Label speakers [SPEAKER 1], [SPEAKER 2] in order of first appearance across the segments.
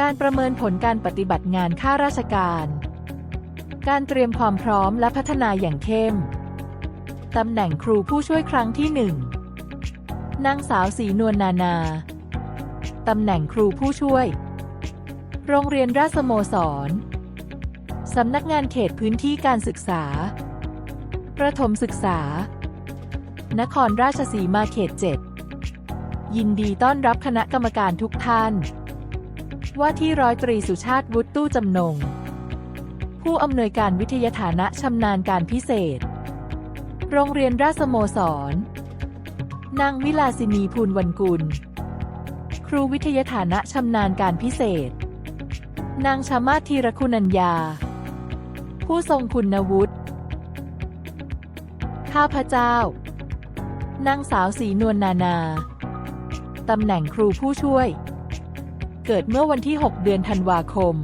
[SPEAKER 1] การประเมินผลการปฏิบัติงานข้าราชการ การเตรียมความพร้อมและพัฒนาอย่างเข้ม ตำแหน่งครูผู้ช่วยครั้งที่หนึ่งนางสาวศรีนวลนานา ตำแหน่งครูผู้ช่วย โรงเรียนราชสโมสร สำนักงานเขตพื้นที่การศึกษา ประถมศึกษา นครราชสีมาเขต 7 ยินดีต้อนรับคณะกรรมการทุกท่าน ว่าที่ร้อยตรีสุชาติวุฒิตู้จำนง ผู้อำนวยการวิทยาฐานะชำนาญการพิเศษ โรงเรียนราชสโมสร นางวิลาสินีภูลวันกุล ครูวิทยาฐานะชำนาญการพิเศษ นางชามาธีรคุณัญญา ผู้ทรงคุณวุฒิข้าพเจ้านางสาวศรีนวลนานา ตำแหน่งครูผู้ช่วย เกิดเมื่อวันที่ 6 เดือนธันวาคม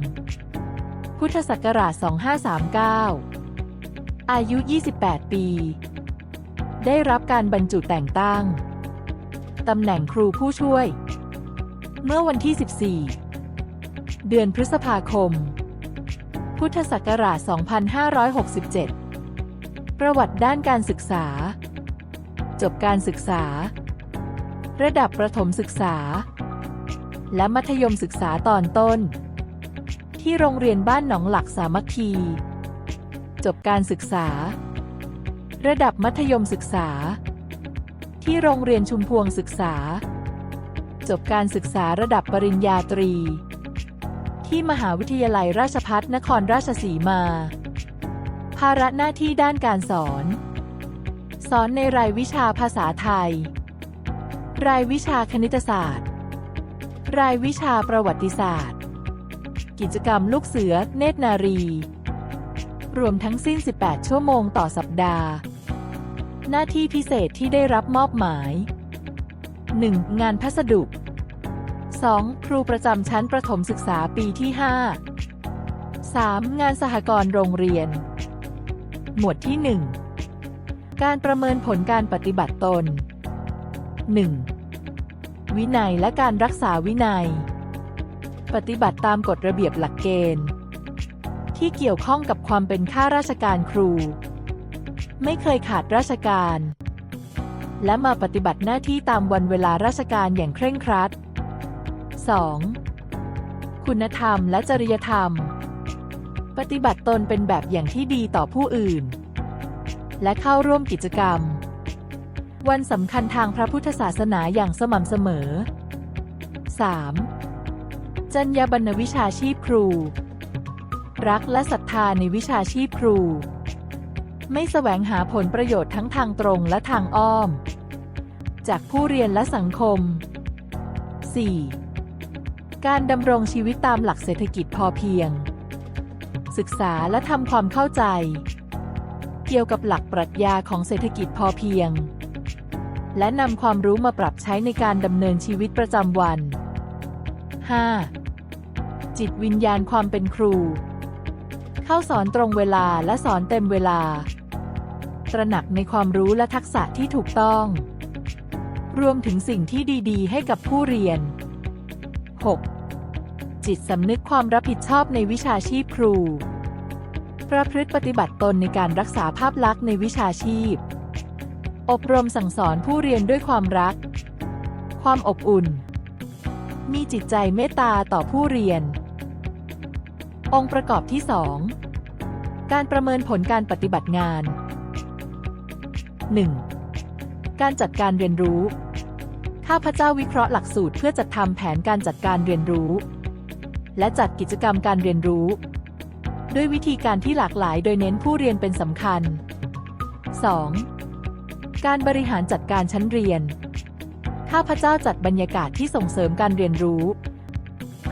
[SPEAKER 1] พุทธศักราช 2539 อายุ 28 ปี ได้รับการบรรจุแต่งตั้ง ตำแหน่งครูผู้ช่วย เมื่อวันที่ 14 เดือนพฤษภาคม พุทธศักราช 2567 ประวัติด้านการศึกษา จบการศึกษา ระดับประถมศึกษา และมัธยมศึกษาตอนต้น ที่โรงเรียนบ้านหนองหลักสามัคคี จบการศึกษา ระดับมัธยมศึกษา ที่โรงเรียนชุมพวงศึกษา จบการศึกษาระดับปริญญาตรี ที่มหาวิทยาลัยราชภัฏนครราชสีมา ภาระหน้าที่ด้านการสอน สอนในรายวิชาภาษาไทย รายวิชาคณิตศาสตร์ รายวิชาประวัติศาสตร์ กิจกรรมลูกเสือ เนตรนารี รวมทั้งสิ้น 18 ชั่วโมงต่อสัปดาห์ หน้าที่พิเศษที่ได้รับมอบหมาย 1. งานพัสดุ 2. ครูประจำชั้นประถมศึกษาปีที่ 5 3. งานสหกรณ์โรงเรียน หมวดที่ 1 การประเมินผลการปฏิบัติตน 1. วินัยและการรักษาวินัย ปฏิบัติตามกฎระเบียบหลักเกณฑ์ ที่เกี่ยวข้องกับความเป็นข้าราชการครู ไม่เคยขาดราชการ และมาปฏิบัติหน้าที่ตามวันเวลาราชการอย่างเคร่งครัด 2. คุณธรรมและจริยธรรม ปฏิบัติตนเป็นแบบอย่างที่ดีต่อผู้อื่น และเข้าร่วมกิจกรรม วันสำคัญทางพระพุทธศาสนาอย่างสม่ำเสมอ 3. จรรยาบรรณวิชาชีพครู รักและศรัทธาในวิชาชีพครู ไม่แสวงหาผลประโยชน์ทั้งทางตรงและทางอ้อม จากผู้เรียนและสังคม 4. การดำรงชีวิตตามหลักเศรษฐกิจพอเพียง ศึกษาและทำความเข้าใจ เกี่ยวกับหลักปรัชญาของเศรษฐกิจพอเพียง และนำความรู้มาปรับใช้ในการดำเนินชีวิตประจำวัน 5. จิตวิญญาณความเป็นครู เข้าสอนตรงเวลาและสอนเต็มเวลา ตระหนักในความรู้และทักษะที่ถูกต้อง รวมถึงสิ่งที่ดีๆ ให้กับผู้เรียน 6. จิตสำนึกความรับผิดชอบในวิชาชีพครู ประพฤติปฏิบัติตนในการรักษาภาพลักษณ์ในวิชาชีพ อบรมสั่งสอนผู้เรียนด้วยความรัก ความอบอุ่น มีจิตใจเมตตาต่อผู้เรียน องค์ประกอบที่ 2 การประเมินผลการปฏิบัติงาน 1. การจัดการเรียนรู้ ข้าพเจ้าวิเคราะห์หลักสูตรเพื่อจัดทำแผนการจัดการเรียนรู้ และจัดกิจกรรมการเรียนรู้ ด้วยวิธีการที่หลากหลายโดยเน้นผู้เรียนเป็นสำคัญ 2. การบริหารจัดการชั้นเรียน ข้าพเจ้าจัดบรรยากาศที่ส่งเสริมการเรียนรู้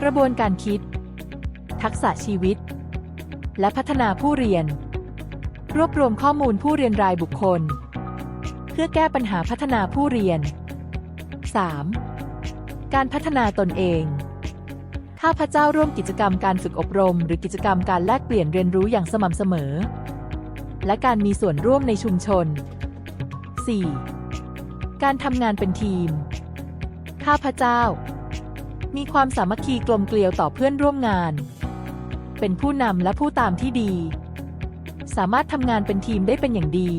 [SPEAKER 1] กระบวนการคิด ทักษะชีวิต และพัฒนาผู้เรียน รวบรวมข้อมูลผู้เรียนรายบุคคล เพื่อแก้ปัญหาพัฒนาผู้เรียน 3. การพัฒนาตนเอง ข้าพเจ้าร่วมกิจกรรมการฝึกอบรม หรือกิจกรรมการแลกเปลี่ยนเรียนรู้อย่างสม่ำเสมอ และการมีส่วนร่วมในชุมชน 4. การทำงานเป็นทีม ข้าพเจ้า มีความสามัคคีกลมเกลียวต่อเพื่อนร่วมงาน เป็นผู้นำและผู้ตามที่ดี สามารถทำงานเป็นทีมได้เป็นอย่างดี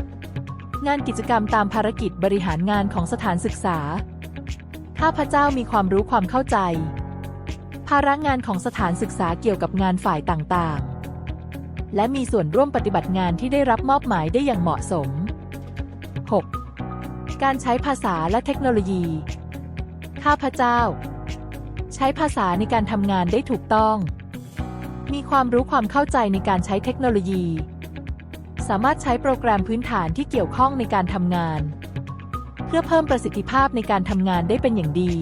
[SPEAKER 1] 5. งานกิจกรรมตามภารกิจบริหารงานของสถานศึกษา ข้าพเจ้ามีความรู้ความเข้าใจ ภาระงานของสถานศึกษาเกี่ยวกับงานฝ่ายต่างๆ และมีส่วนร่วมปฏิบัติงานที่ได้รับมอบหมายได้อย่างเหมาะสม 6. การใช้ภาษาและเทคโนโลยี ข้าพเจ้า ใช้ภาษาในการทำงานได้ถูกต้อง มีความรู้ความเข้าใจในการใช้เทคโนโลยี สามารถใช้โปรแกรมพื้นฐานที่เกี่ยวข้องในการทำงาน เพื่อเพิ่มประสิทธิภาพในการทำงานได้เป็นอย่างดี